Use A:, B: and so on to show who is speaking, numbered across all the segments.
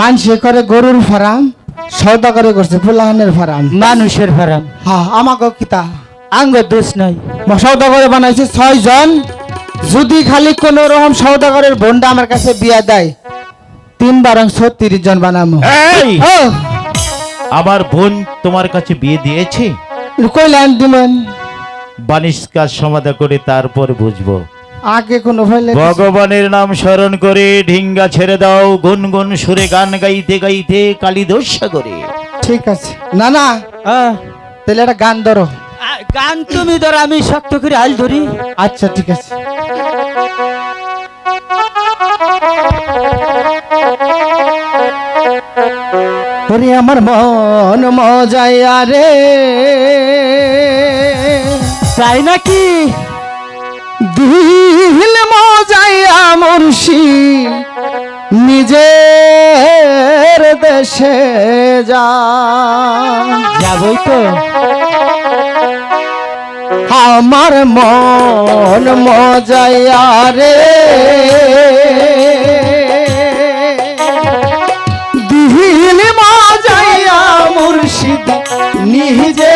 A: মানুষে করে গরুর ফার্ম সৌদা করে করছে ফুলাহানের ফার্ম।
B: মানুষের ফারাম।
A: হ্যাঁ আমাকে কিতা?
B: আঙ্গ দোষ নাই।
A: সৌদা করে বানাইছে ছয় জন। যদি খালি কোন রকম সৌদাগরের বোনটা আমার কাছে বিয়া দেয় তিন বারং ছত্রিশ জন বানাবো
C: আমার বোন তোমার কাছে বিয়ে দিয়েছে?
A: কইলেন দিবেন
C: বানিশ কাজ সমাধা করে তারপর বুঝব।
A: আগে কোনো
C: ভগবানের নাম স্মরণ করে ঢিঙ্গা ছেড়ে দাও গুনগুন সুরে গান গাইতে গাইতে কালিদস্যা করে।
A: ঠিক আছে। না না
B: আহ,
A: তাহলে একটা গান ধরো।
B: গান তুমি ধর আমি শক্ত করে হাল ধরি।
A: আচ্ছা ঠিক আছে। ওরে আমার মন মজাইয়া আরে
B: তাই নাকি?
A: দিল মজাইয়া মুর্শি, নিজের দেশে যা।
B: যাবই তো।
A: আমার মন মজাইয়া রে। দিল মজাইয়া মুর্শিদ নিজের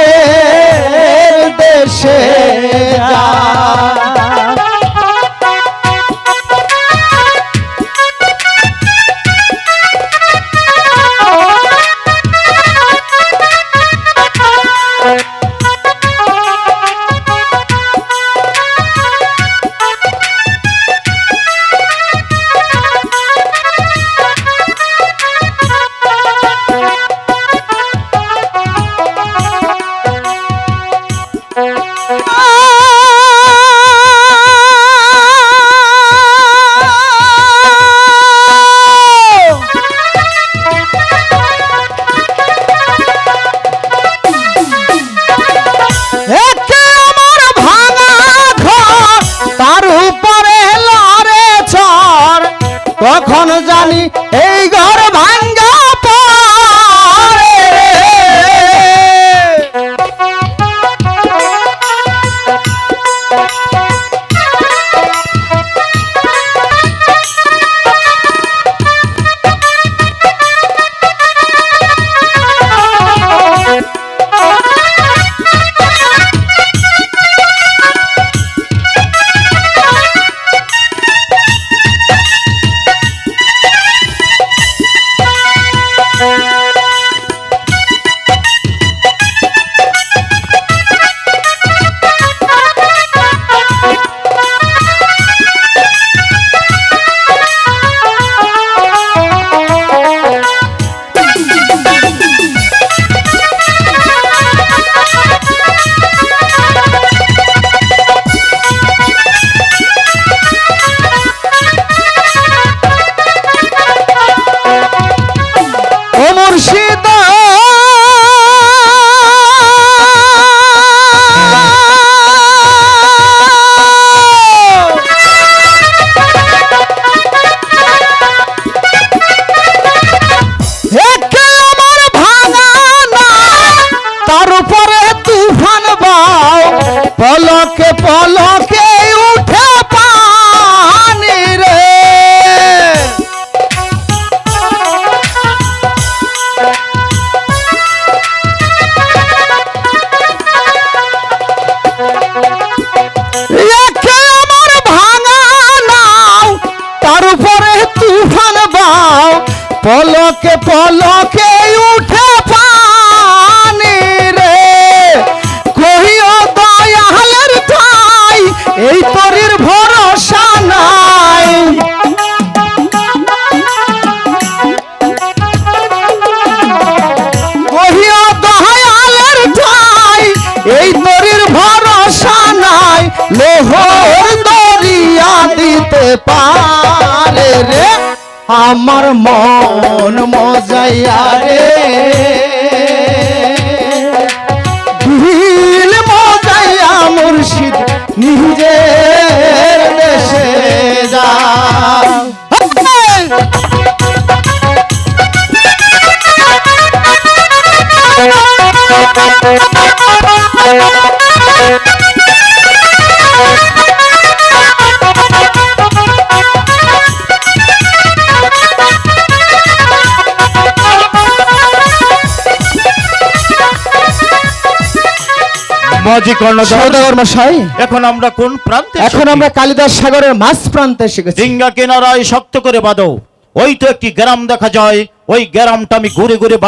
A: পলকে পলকে উঠে পানি রে। কহিও দয়ালের ঠাই, এই তরির ভরসা নাই। কহিও দয়ালের ঠাই, এই তরির ভরসা নাই। লোহর দরিয়া দিতে রে আমার মন মজাইয়া রে। দিল মজাইয়া মুর্শিদ নিজের দেশে যা।
C: মাঝি কর্ণধার।
A: মশাই
C: এখন আমরা কোন প্রান্তে
A: এখন আমরা কালিদাস সাগরের মাঝ প্রান্তে এসে গেছি।
C: ডিঙ্গা কিনারায় শক্ত করে বাঁধো। ওই তো একটি গ্রাম দেখা যায়। ওই গ্রামটা আমি ঘুরে ঘুরে